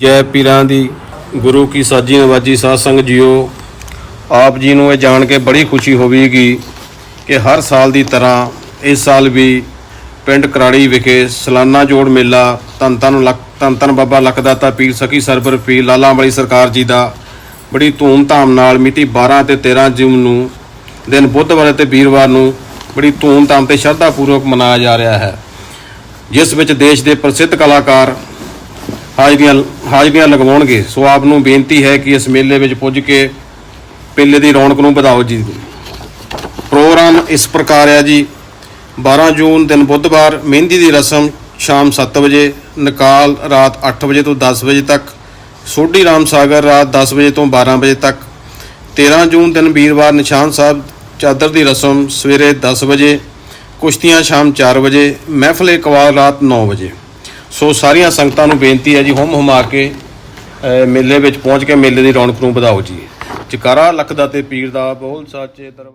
ਜੈ ਪੀਰਾਂ ਦੀ ਗੁਰੂ ਕੀ ਸਾਜੀ ਨਵਾਜੀ ਸਾਧ ਸੰਗ ਜੀਓ। ਆਪ ਜੀ ਨੂੰ ਇਹ ਜਾਣ ਕੇ ਬੜੀ ਖੁਸ਼ੀ ਹੋਵੇਗੀ ਕਿ ਹਰ ਸਾਲ ਦੀ ਤਰ੍ਹਾਂ ਇਸ ਸਾਲ ਵੀ ਪਿੰਡ ਕਰਾੜੀ ਵਿਖੇ ਸਲਾਨਾ ਜੋੜ ਮੇਲਾ ਧੰਨ ਧੰਨ ਲੱਖ, ਧੰਨ ਧੰਨ ਬਾਬਾ ਲਖਦਾਤਾ ਪੀਰ ਸਖੀ ਸਰਬਰ ਪੀਰ ਲਾਲਾ ਵਾਲੀ ਸਰਕਾਰ ਜੀ ਦਾ ਬੜੀ ਧੂਮ-ਧਾਮ ਨਾਲ ਮਿਤੀ 12 ਤੇ 13 ਜੂਨ ਨੂੰ, ਦਿਨ ਬੁੱਧਵਾਰ ਤੇ ਵੀਰਵਾਰ ਨੂੰ ਬੜੀ ਧੂਮ-ਧਾਮ ਤੇ ਸ਼ਰਧਾ ਮਨਾਇਆ ਜਾ ਰਿਹਾ ਹੈ। ਜਿਸ ਵਿੱਚ ਦੇਸ਼ ਦੇ ਪ੍ਰਸਿੱਧ ਕਲਾਕਾਰ ਹਾਜ਼ਰੀਆਂ ਹਾਜ਼ਰੀਆਂ ਲਗਵਾਉਣਗੇ। ਸੋ ਆਪ ਨੂੰ ਬੇਨਤੀ ਹੈ ਕਿ ਇਸ ਮੇਲੇ ਵਿੱਚ ਪੁੱਜ ਕੇ ਮੇਲੇ ਦੀ ਰੌਣਕ ਨੂੰ ਵਧਾਓ ਜੀ। ਪ੍ਰੋਗਰਾਮ ਇਸ ਪ੍ਰਕਾਰ ਹੈ ਜੀ। 12 ਜੂਨ ਦਿਨ ਬੁੱਧਵਾਰ, ਮਹਿੰਦੀ ਦੀ ਰਸਮ ਸ਼ਾਮ 7 ਵਜੇ, ਨਿਕਾਲ ਰਾਤ 8 ਵਜੇ ਤੋਂ 10 ਵਜੇ ਤੱਕ, ਸੋਢੀ ਰਾਮ ਸਾਗਰ ਰਾਤ 10 ਵਜੇ ਤੋਂ 12 ਵਜੇ ਤੱਕ 13 ਜੂਨ ਦਿਨ ਵੀਰਵਾਰ ਨਿਸ਼ਾਨ ਸਾਹਿਬ ਚਾਦਰ ਦੀ ਰਸਮ ਸਵੇਰੇ 10 ਵਜੇ, ਕੁਸ਼ਤੀਆਂ ਸ਼ਾਮ 4 ਵਜੇ, ਮਹਿਫਲ ਇਕਵਾਲ ਰਾਤ 9 ਵਜੇ। ਸੋ ਸਾਰੀਆਂ ਸੰਗਤਾਂ ਨੂੰ ਬੇਨਤੀ ਹੈ ਜੀ, ਹੁਮ ਹੁਮਾ ਕੇ ਮੇਲੇ ਵਿੱਚ ਪਹੁੰਚ ਕੇ ਮੇਲੇ ਦੀ ਰੌਣਕ ਨੂੰ ਵਧਾਓ ਜੀ। ਜਕਾਰਾ ਲੱਖ ਦਾ ਤੇ ਪੀਰ ਦਾ ਬੋਲ ਸਾਚੇ ਦਰਬਾਰ